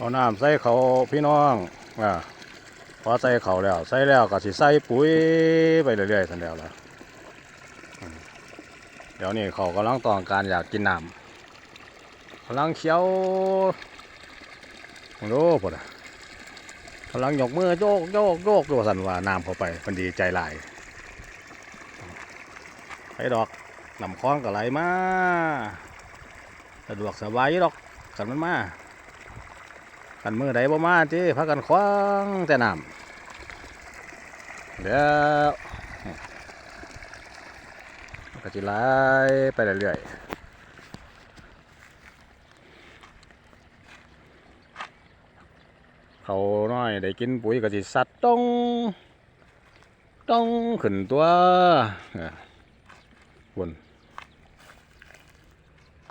เอาน้ำใส่เขาพี่น้องอ่าพอใส่เขาแล้ว ใส่แล้วก็สิใส่ปุ๋ยไปเรื่อยๆสันแล้วล่ะเดี๋ยวนี้เขากำลังต้องการอยากกินน้ำกำลังเขียวโอ้โหพอดะกำลังยกมือโยกโยกโยกโยกสันว่าน้ำเข้าไปมันดีใจหลายไปดอกน้ำคลองก็ไหลมาสะดวกสบายอยู่ดอกกันมันมา กันมือใดบ่มาจีพักกันคว้างแต่น้ำเดี๋ยวก็จิไหลไปเรื่อยๆเขาน้อยได้กินปุ๋ยก็จิสัตว์ต้องต้องขึ้นตัวเนี่ยวน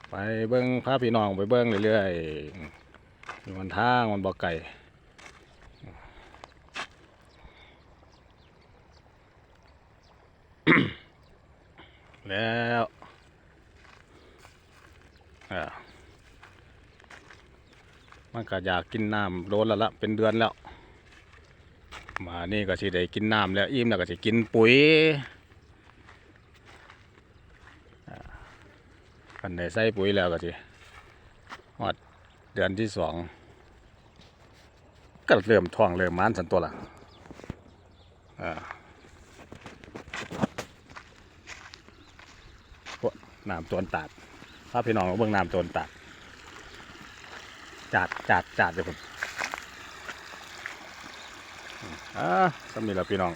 ไปเบิ้งพาพี่น้องไปเบิ้งเรื่อยๆ มีมันทางมันบ่ไก่แล้วมันก็อยากกินน้ำโดนแล้วละเป็นเดือนแล้ว มานี่ก็สิได้กินน้ำแล้วอิ่มแล้วก็สิกินปุ๋ยอ่ากันได้ใส่ปุ๋ยแล้วก็สิฮอดเดือนที่สอง ก็เริ่มท่องเริ่มมันสันตัวละอ่าพวกน้ำตัวตัดถ้าพี่น้องเบิ่งน้ำตัวตัดจัดจัดจัดเลยผมอ่าสมีแล้วพี่น้อง